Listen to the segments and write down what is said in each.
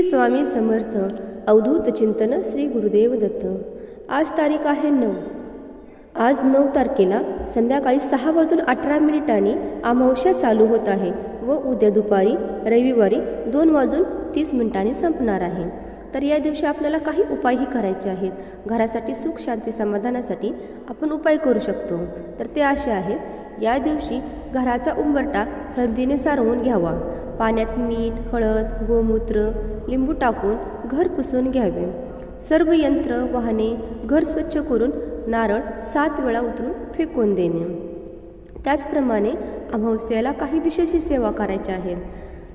श्री स्वामी समर्थ अवधूत चिंतन श्री गुरुदेव दत्त. आज तारीख आहे नऊ. आज नऊ तारखेला संध्याकाळी सहा वाजून अठरा मिनिटांनी अमावस्या चालू होत आहे व उद्या दुपारी रविवारी दोन वाजून तीस मिनिटांनी संपणार आहे. तर या दिवशी आपल्याला काही उपायही करायचे आहेत. घरासाठी सुख शांती समाधानासाठी आपण उपाय करू शकतो. तर ते असे आहेत. या दिवशी घराचा उंबरटा हळदीने सारवून घ्यावा. पाण्यात मीठ हळद गोमूत्र लिंबू टाकून घर पुसून घ्यावे. सर्व यंत्र वाहने घर स्वच्छ करून नारळ सात वेळा उतरून फेकून देणे. त्याचप्रमाणे अमावस्याला काही विशेष सेवा करायच्या आहेत.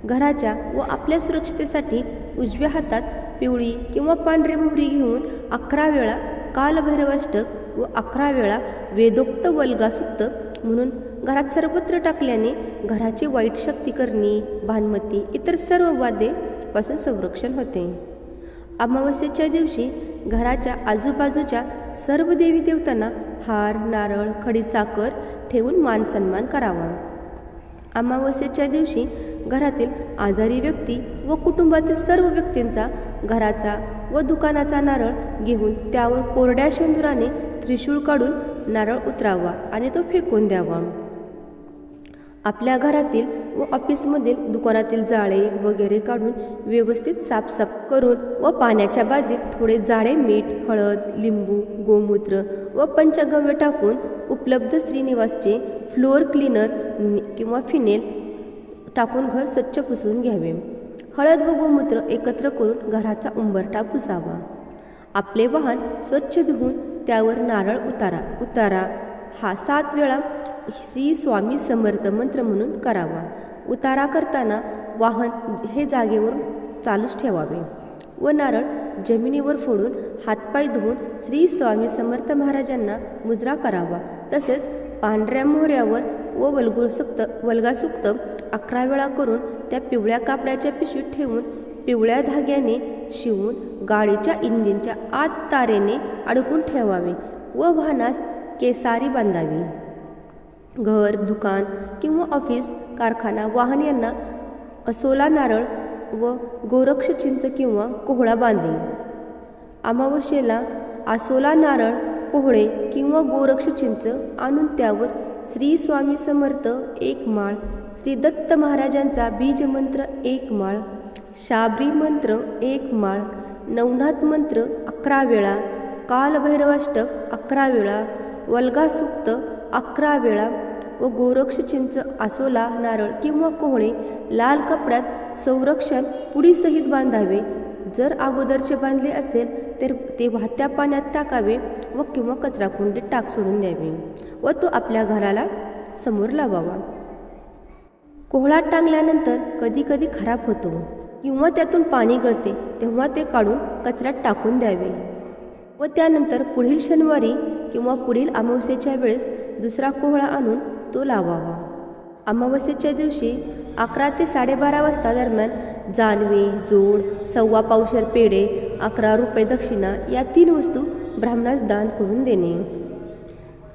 घराच्या व आपल्या सुरक्षितेसाठी उजव्या हातात पिवळी किंवा पांढरी मोहरी घेऊन अकरा वेळा कालभैरवाष्टक व अकरा वेळा वेदोक्त वल्गासुक्त म्हणून घरात सर्वत्र टाकल्याने घराची वाईट शक्ती करणे भानमती इतर सर्व वाद्येपासून संरक्षण होते. अमावस्येच्या दिवशी घराच्या आजूबाजूच्या सर्व देवी देवतांना हार नारळ खडीसाखर ठेवून मान सन्मान करावा. अमावस्येच्या दिवशी घरातील आजारी व्यक्ती व कुटुंबातील सर्व व्यक्तींचा घराचा व दुकानाचा नारळ घेऊन त्यावर कोरड्या शेंदुराने त्रिशूळ काढून नारळ उतरावा आणि तो फेकून द्यावा. आपल्या घरातील व ऑफिसमधील दुकानातील जाळे वगैरे काढून व्यवस्थित साफसाफ करून व पाण्याच्या बादलीत थोडे जाळे मीठ हळद लिंबू गोमूत्र व पंचगव्य टाकून उपलब्ध श्रीनिवासचे फ्लोअर क्लीनर किंवा फिनेल टाकून घर स्वच्छ पुसून घ्यावे. हळद व गोमूत्र एकत्र करून घराचा उंबरटा पुसावा. आपले वाहन स्वच्छ धुवून त्यावर नारळ उतारा उतारा हा सात वेळा श्री स्वामी समर्थ मंत्र म्हणून करावा. उतारा करताना वाहन हे जागेवरून चालूच ठेवावे. व नारळ जमिनीवर फोडून हातपाय धुवून श्री स्वामी समर्थ महाराजांना मुजरा करावा. तसेच पांढऱ्या मोहऱ्यावर व वल्गुसुक्त वल्गासुक्त अकरा वेळा करून त्या पिवळ्या कापड्याच्या पिशवीत ठेवून पिवळ्या धाग्याने शिवून गाडीच्या इंजिनच्या आत तारेने अडकून ठेवावे. व वाहनास केसारी बांधावी. घर दुकान किंवा ऑफिस कारखाना वाहन यांना असोला नारळ व गोरक्ष चिंच किंवा कोहळा बांधणे अमावस्येला आसोला नारळ कोहळे किंवा गोरक्ष चिंच आणून त्यावर श्री स्वामी समर्थ एक माळ श्री दत्त महाराजांचा बीजमंत्र एक माळ शाबरी मंत्र एक माळ नवनाथ मंत्र अकरा वेळा कालभैरवाष्टक अकरा वेळा वल्गासुक्त अकरा वेळा व गोरक्ष चिंच आसोला नारळ किंवा कोहळे लाल कपड्यात संरक्षण पुडीसहित बांधावे. जर अगोदरचे बांधले असेल तर ते वाहत्या पाण्यात टाकावे व किंवा कचरा कुंडीत टाक सोडून द्यावे व तो आपल्या घराला समोर लावावा. कोहळा टांगल्यानंतर कधी कधी खराब होतो. किंवा त्यातून पाणी गळते तेव्हा ते काढून कचऱ्यात टाकून द्यावे. व त्यानंतर पुढील शनिवारी किंवा पुढील अमावस्येच्या वेळेस दुसरा कोहळा आणून तो लावावा. अमावस्येच्या दिवशी अकरा ते साडेबारा वाजता दरम्यान जानवे जोड सव्वा पावशर पेढे अकरा रुपये दक्षिणा या तीन वस्तू ब्राह्मणास दान करून देणे.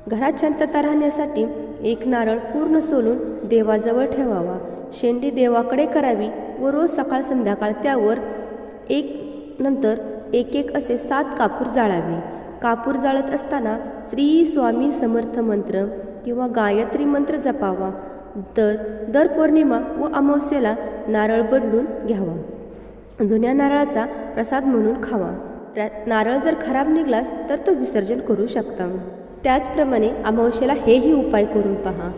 घरात शांतता राहण्यासाठी एक नारळ पूर्ण सोलून देवाजवळ ठेवावा. शेंडी देवाकडे करावी व रोज सकाळ संध्याकाळ त्यावर एक नंतर एक एक असे सात कापूर जाळावे. कापूर जाळत असताना श्री स्वामी समर्थ मंत्र किंवा गायत्री मंत्र जपावा. तर दर पौर्णिमा व अमावस्येला नारळ बदलून घ्यावा. जुन्या नारळाचा प्रसाद म्हणून खावा. नारळ जर खराब निघलास तर तो विसर्जन करू शकता. त्याचप्रमाणे अमावस्येला हेही उपाय करून पहा.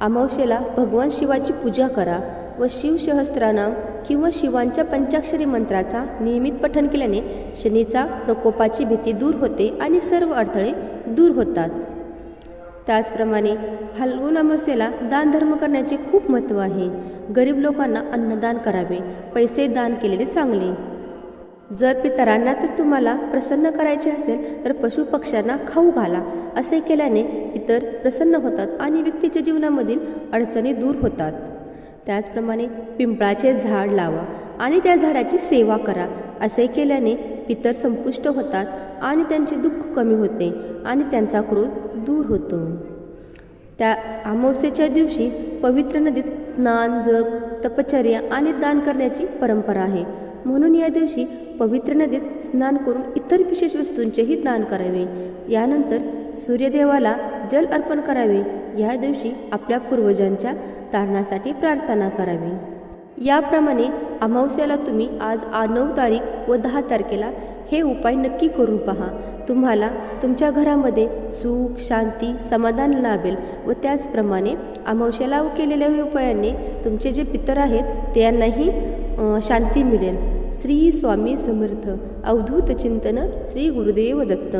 अमावस्येला भगवान शिवाची पूजा करा व शिवसहस्त्रनाम किंवा शिवांच्या पंचाक्षरी मंत्राचा नियमित पठन केल्याने शनीचा प्रकोपाची भीती दूर होते आणि सर्व अडथळे दूर होतात. त्याचप्रमाणे फाल्गुन अमावस्येला दानधर्म करण्याचे खूप महत्त्व आहे. गरीब लोकांना अन्नदान करावे पैसे दान केलेले चांगले. जर पितरांना तर तुम्हाला प्रसन्न करायचे असेल तर पशुपक्ष्यांना खाऊ घाला असे केल्याने इतर प्रसन्न होतात आणि व्यक्तीच्या जीवनामधील अडचणी दूर होतात. त्याचप्रमाणे पिंपळाचे झाड लावा आणि त्या झाडाची सेवा करा. असे केल्याने पितर संपुष्ट होतात आणि त्यांचे दुःख कमी होते आणि त्यांचा क्रोध दूर होतो. त्या अमावस्येच्या दिवशी पवित्र नदीत स्नान जप तपचर्या आणि दान करण्याची परंपरा आहे. म्हणून या दिवशी पवित्र नदीत स्नान करून इतर विशेष वस्तूंचेही दान करावे. यानंतर सूर्यदेवाला जल अर्पण करावे. या दिवशी आपल्या पूर्वजांच्या तारणासाठी प्रार्थना करावी. याप्रमाणे अमावस्याला तुम्ही आज नऊ तारीख व दहा तारखेला हे उपाय नक्की करून पहा. तुम्हाला तुमच्या घरामध्ये सुख शांती समाधान लाभेल व त्याचप्रमाणे अमावस्याला केलेल्या उपायाने तुमचे जे पितर आहेत त्यांनाही शांती मिळेल. श्री स्वामी समर्थ. अवधूत चिंतन श्री गुरुदेव दत्त.